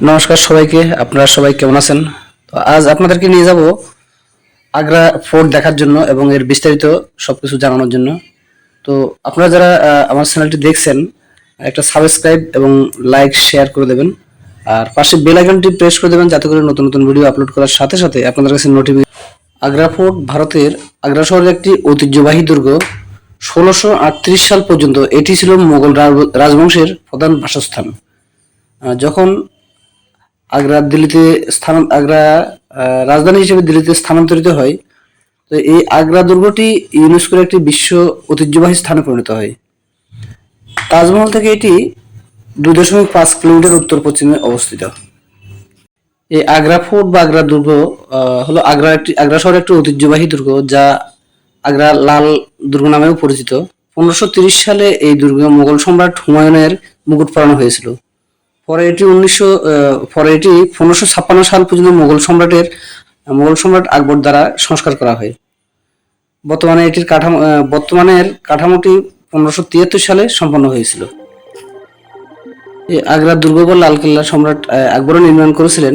নমস্কার সবাইকে, আপনারা সবাই কেমন আছেন? তো আজ আপনাদেরকে নিয়ে যাব আগ্রা ফোর্ট দেখার জন্য এবং এর বিস্তারিত সব কিছু জানানোর জন্য। তো আপনারা যারা আমার চ্যানেলটি দেখছেন, একটা সাবস্ক্রাইব এবং লাইক শেয়ার করে দেবেন। আর পাশে বেল আইকনটি প্রেস করে দেবেন যাতে করে নতুন নতুন ভিডিও আপলোড করার সাথে সাথে আপনাদের কাছে নোটিফিকেশন আগ্রা ফোর্ট ভারতের আগ্রা শহরের একটি ঐতিহ্যবাহী দুর্গ। ষোলোশো সাল পর্যন্ত এটি ছিল মোগল রাজ- রাজবংশের প্রধান বাসস্থান। যখন আগ্রা দিল্লিতে স্থান আগ্রা রাজধানী হিসেবে দিল্লিতে স্থানান্তরিত হয়। তো এই আগ্রা দুর্গটি ইউনেস্কোর একটি বিশ্ব ঐতিহ্যবাহী স্থানে পরিণত হয়। তাজমহল থেকে এটি দুই দশমিক পাঁচ কিলোমিটার উত্তর পশ্চিমে অবস্থিত। এই আগ্রা ফোর্ট বা আগ্রা দুর্গ হলো আগ্রা একটি, আগ্রা শহরের একটি ঐতিহ্যবাহী দুর্গ যা আগ্রা লাল দুর্গ নামেও পরিচিত। পনেরোশো সালে এই দুর্গ মোগল সম্রাট হুমায়ুনের মুকুট পরানো হয়েছিল। পরে এটি উনিশশো পরে এটি পনেরোশো ছাপ্পান্ন সাল পর্যন্ত মোগল সম্রাটের মোগল সম্রাট আকবর দ্বারা সংস্কার করা হয়। বর্তমানে এটির কাঠামো বর্তমানের কাঠামোটি পনেরোশো তিয়াত্তর সালে সম্পন্ন হয়েছিল। আগ্রা দুর্গ বা লালকেল্লা সম্রাট আহ, আকবরও নির্মাণ করেছিলেন।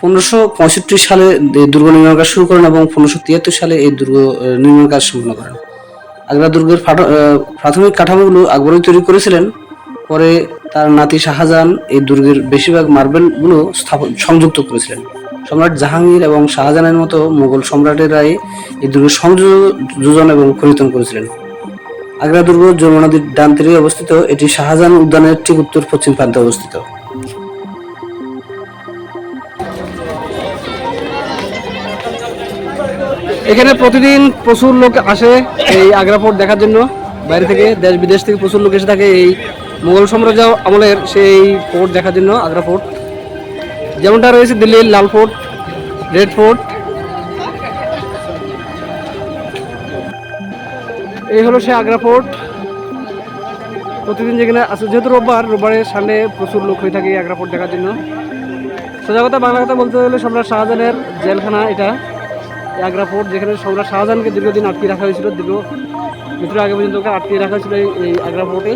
পনেরোশো পঁয়ষট্টি সালে দুর্গ নির্মাণ কাজ শুরু করেন এবং পনেরোশো তিয়াত্তর সালে এই দুর্গ নির্মাণ কাজ সম্পন্ন করেন। আগ্রা দুর্গের প্রাথমিক কাঠামোগুলো আকবরই তৈরি করেছিলেন। পরে তার নাতি শাহজাহান এই দুর্গের বেশিরভাগ মার্বেলগুলো স্থাপন সংযুক্ত করেছিলেন। সম্রাট জাহাঙ্গীর এবং শাহজাহানের মতো মুঘল সম্রাটেরাই এই দুর্গের সংযোজন এবং খরিতন করেছিলেন। আগ্রা দুর্গ, যমুনা নদীর ডান তীরে অবস্থিত, এটি শাহজাহান উদ্যানের ঠিক উত্তর পশ্চিম প্রান্তে অবস্থিত। এখানে প্রতিদিন প্রচুর লোক আসে এই আগ্রা ফোর্ট দেখার জন্য। বাইরে থেকে দেশ বিদেশ থেকে প্রচুর লোক এসে থাকে এই মোগল সাম্রাজ্য আমলের সেই ফোর্ট দেখার জন্য আগ্রা ফোর্ট। যেমনটা রয়েছে দিল্লির লাল ফোর্ট, রেড ফোর্ট। এই হলো সে আগ্রা ফোর্ট। প্রতিদিন যেখানে আছে, যেহেতু রোববার, রোববারে সানডে প্রচুর লোক হয়ে থাকে আগ্রা ফোর্ট দেখার জন্য। সোজা কথা, বাংলা কথা বলতে গেলে সম্রাট শাহজাহানের জেলখানা এটা আগ্রা ফোর্ট, যেখানে সম্রাট শাহজাহানকে দীর্ঘদিন আটকে রাখা হয়েছিল, দীর্ঘ, মৃত্যুর আগে পর্যন্ত আটকে রাখা হয়েছিল এই আগ্রা ফোর্টে।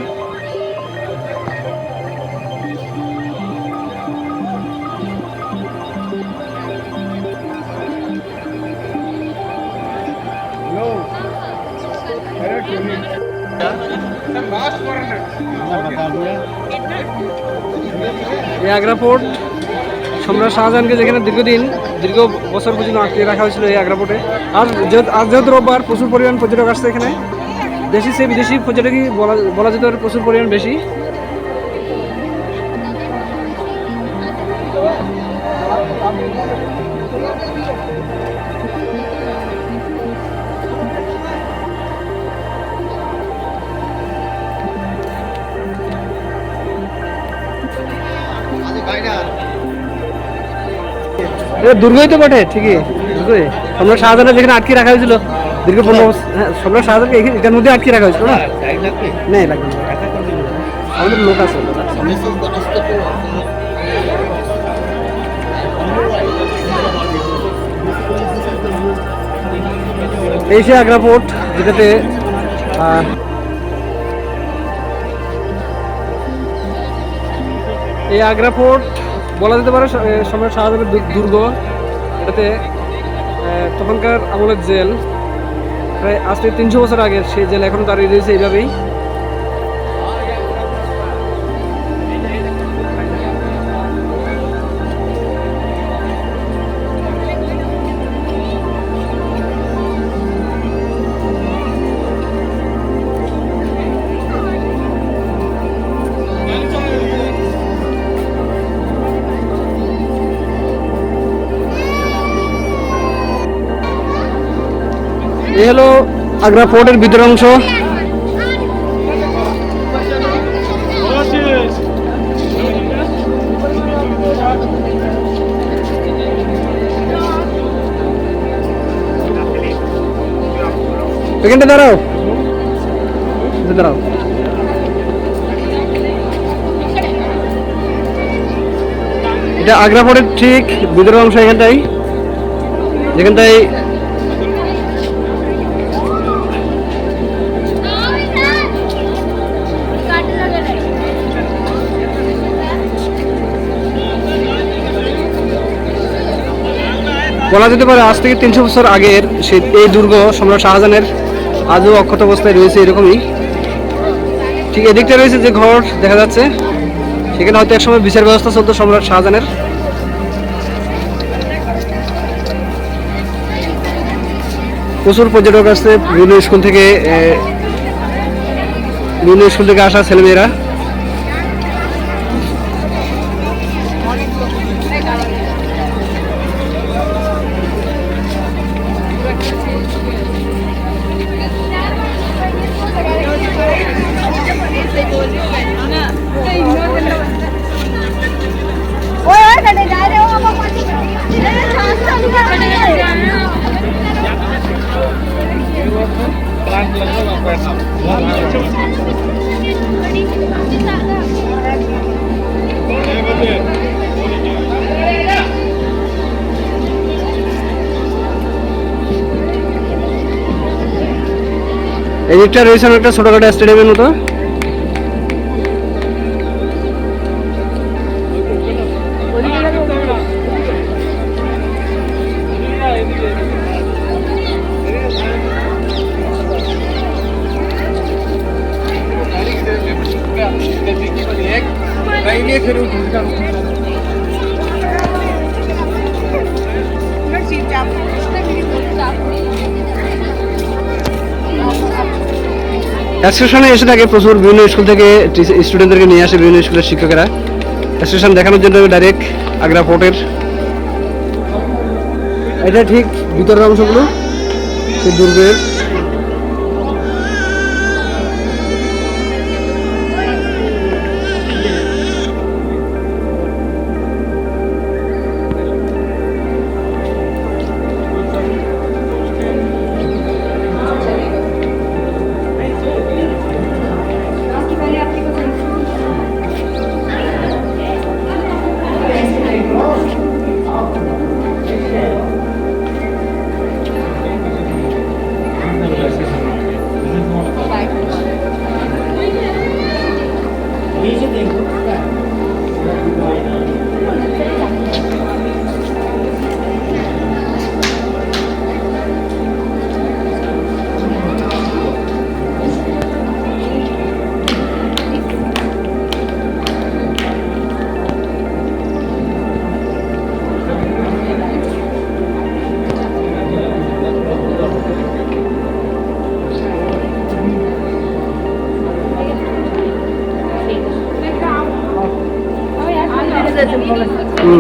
এই আগ্রা ফোর্ট, সম্রাট শাহজাহানকে যেখানে দীর্ঘদিন, দীর্ঘ বছর পর্যন্ত আটকে রাখা হয়েছিল এই আগ্রা ফোর্টে। আর আজ যেহেতু রোববার প্রচুর পরিমাণ পর্যটক আসছে এখানে, দেশি সে বিদেশি পর্যটকই বলা বলা যেতে পারে প্রচুর পরিমাণ বেশি। এটা দুর্গই তো বটে ঠিকই দুর্গই সম্রাট শাহজাহানের যেখানে আটকে রাখা হয়েছিল দীর্ঘ পনেরো বছর হ্যাঁ সম্রাট শাহজাহানকে এখানে- এটার মধ্যে আটকে রাখা হয়েছিল না নেই লাগবে না। আমাদের লোক আছে লোক আছে। এই সে আগ্রা ফোর্ট যেটাতে আহ, এই আগ্রা ফোর্ট বলা যেতে পারে সম্রাট শাহজাহানের দুর্গ। এটাতে তখনকার আমলের জেল, প্রায় আজকে তিনশো বছর আগের সেই জেল এখন দাঁড়িয়ে রয়েছে এইভাবেই। এই হলো আগ্রা ফোর্টের ভিতরের অংশ। এখানটা দাঁড়াও। দাঁড়াও। এটা আগ্রা ফোর্টের ঠিক ভিতরের অংশ এখানটাই। যেখানটায় বলা যেতে পারে আজ থেকে তিনশো বছর আগের সে এই দুর্গ সম্রাট শাহজাহানের আজও অক্ষত অবস্থায় রয়েছে এরকমই। ঠিক এদিকটা রয়েছে যে ঘর দেখা যাচ্ছে। সেখানে হয়তো একসময় বিচার ব্যবস্থা চলতো সম্রাট শাহজাহানের। প্রচুর পর্যটক আসছে বিভিন্ন স্কুল থেকে বিভিন্ন স্কুল থেকে আসা ছেলেমেয়েরা। এই দিকটা রয়েছে একটা ছোটখাটো স্টেডিয়ামের মতো। এক্সকারশনে এসে থাকে প্রচুর, বিভিন্ন স্কুল থেকে স্টুডেন্টদেরকে নিয়ে আসে বিভিন্ন স্কুলের শিক্ষকেরা। এক্সকারশন দেখানোর জন্য ডাইরেক্ট আগ্রা ফোর্টের এটা ঠিক ভিতরের অংশগুলো দুর্গের। আজ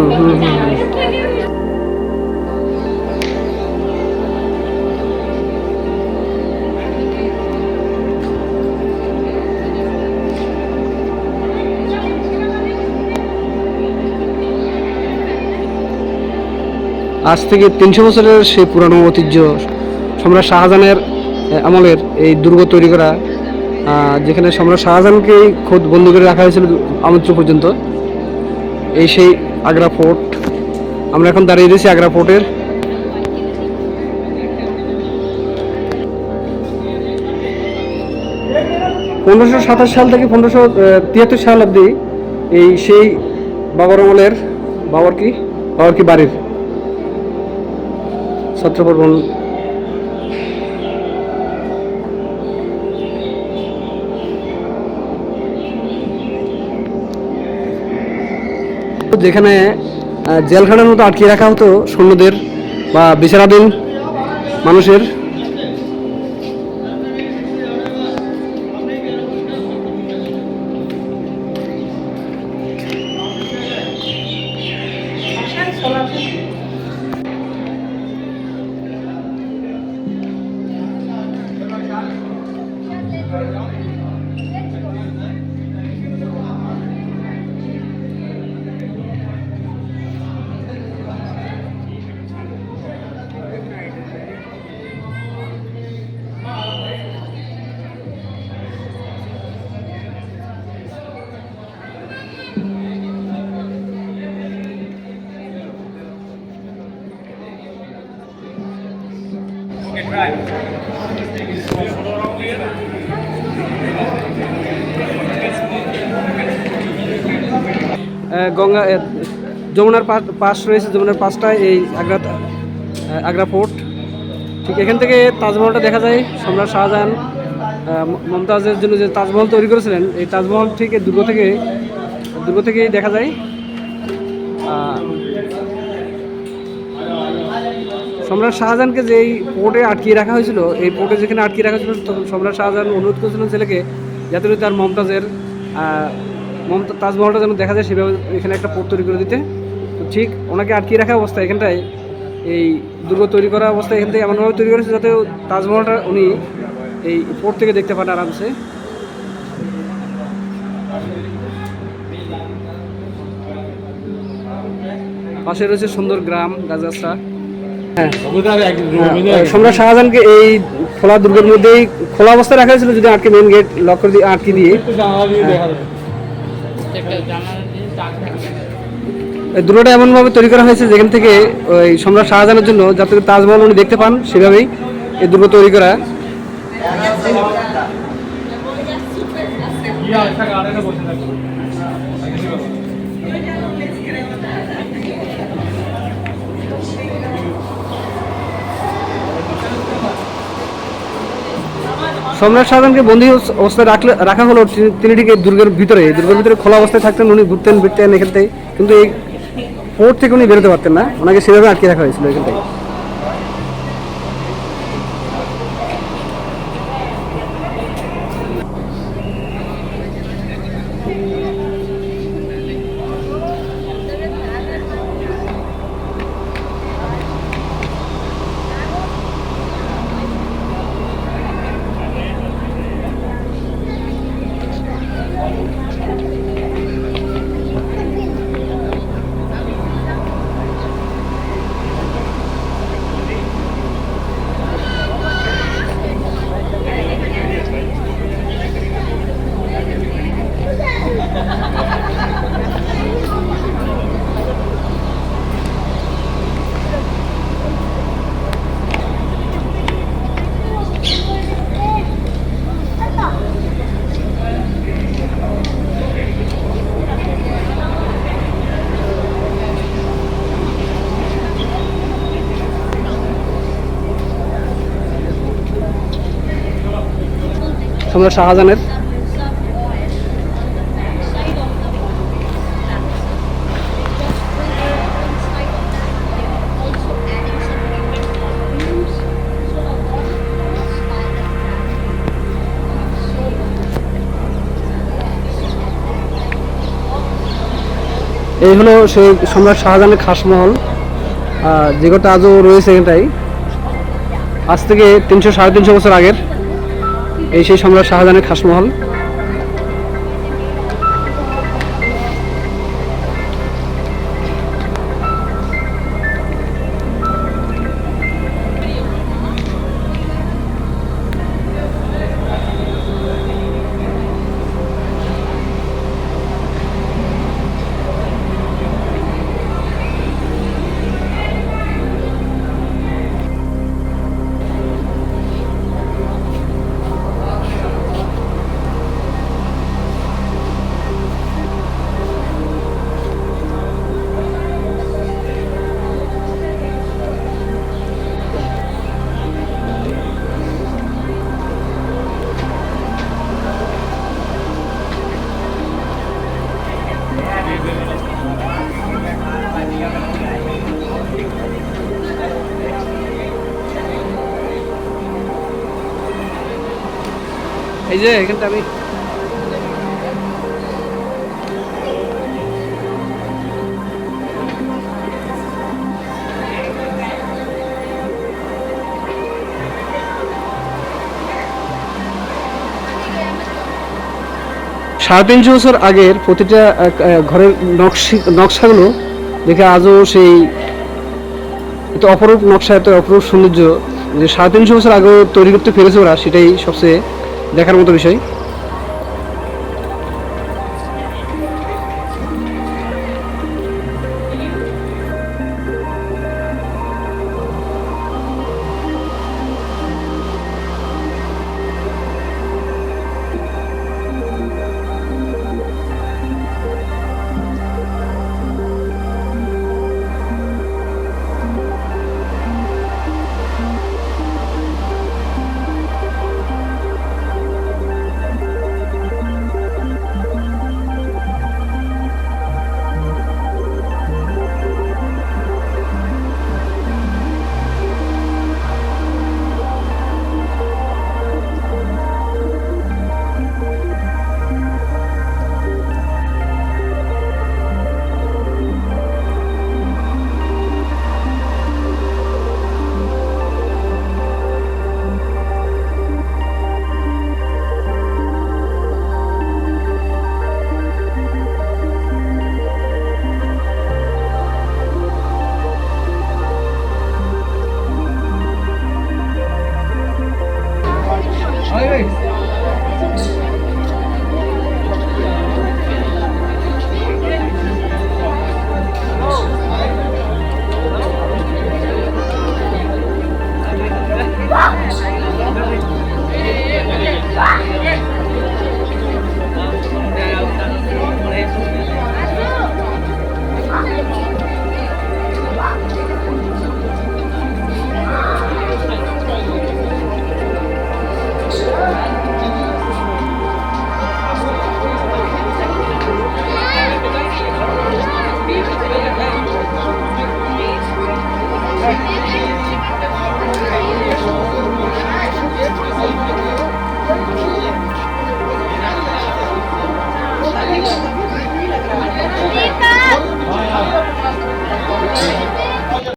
থেকে তিনশো বছরের সেই পুরানো ঐতিহ্য সম্রাট শাহজাহানের আমলের এই দুর্গ তৈরি করা যেখানে সম্রাট শাহজাহানকেই খোদ বন্দি করে রাখা হয়েছিল আমন্ত্র পর্যন্ত, এই সেই আগ্রা ফোর্ট। আমরা এখন দাঁড়িয়ে রয়েছি আগ্রা ফোর্টের। পনেরোশো সাতাশ সাল থেকে পনেরোশো তিয়াত্তর সাল অবধি এই সেই বাবার আমলের বাবার কি বাবার কি বাড়ির ছত্রপর্বণ যেখানে জেলখানার মতো আটকে রাখা হতো সৈন্যদের বা বিচারাধীন মানুষের। গঙ্গা যমুনার পাশ রয়েছে, যমুনার পাশটায় এই আগ্রা আগ্রা ফোর্ট। ঠিক এখান থেকে তাজমহলটা দেখা যায়, সম্রাট শাহজাহান মমতাজের জন্য যে তাজমহল তৈরি করেছিলেন, এই তাজমহল থেকে দুর্গ থেকে, দুর্গ থেকেই দেখা যায়। সম্রাট শাহজাহানকে যে এই পোর্টে আটকিয়ে রাখা হয়েছিল, এই পোর্টে যেখানে আটকিয়ে রাখা হয়েছিল, তখন সম্রাট শাহজাহান অনুরোধ করেছিলেন ছেলেকে যাতে তার মমতাজের মমতা তাজমহলটা যেন দেখা যায় সেভাবে এখানে একটা পোর্ট তৈরি করে দিতে। তো ঠিক ওনাকে আটকিয়ে রাখা অবস্থা এখানটায় এই দুর্গ তৈরি করা অবস্থা এখান থেকে এমনভাবে তৈরি করেছে যাতে তাজমহলটা উনি এই পোর্ট থেকে দেখতে পান আরামসে। পাশে রয়েছে সুন্দর গ্রাম গাছগাছরা হ্যাঁ। হ্যাঁ, সম্রাট শাহজাহানকে এই খোলা দুর্গের মধ্যেই খোলা অবস্থায় রাখা হয়েছিল যদি আটকে মেন গেট লক করে দিয়ে আটকে দিয়ে। এই দুটোটা এমনভাবে তৈরি করা হয়েছে যেখান থেকে ওই সম্রাট শাহজাহানের জন্য যাতে তাজমহল উনি দেখতে পান সেভাবেই এই দুটো তৈরি করা। সম্রাট শাহজাহানকে বন্দি অবস্থায় রাখলে রাখা হলো তিনি- ঠিক দুর্গের ভিতরে। দুর্গের ভিতরে খোলা অবস্থায় থাকতেন, উনি ঘুরতেন ফিরতেন এখান থেকে। কিন্তু এই ফোর্ট থেকে উনি বেরোতে পারতেন না। ওনাকে সেভাবে আটকে রাখা হয়েছিল এখান থেকে। সম্রাট শাহজাহানের এই হলো সেই সম্রাট শাহজাহানের খাসমহল। আহ, যে ঘরটা আজও রয়েছে এখানটাই আজ থেকে তিনশো সাড়ে তিনশো বছর আগের। এই সেই সম্রাট শাহজাহানের খাসমহল। যে, এখানটা আমি সাড়ে তিনশো বছর আগের প্রতিটা ঘরের নকশি নকশাগুলো দেখে আজও সেই এত অপরূপ নকশা, এত অপরূপ সৌন্দর্য যে সাড়ে তিনশো বছর আগেও তৈরি করতে পেরেছে ওরা, সেটাই সবচেয়ে দেখার মতো বিষয়।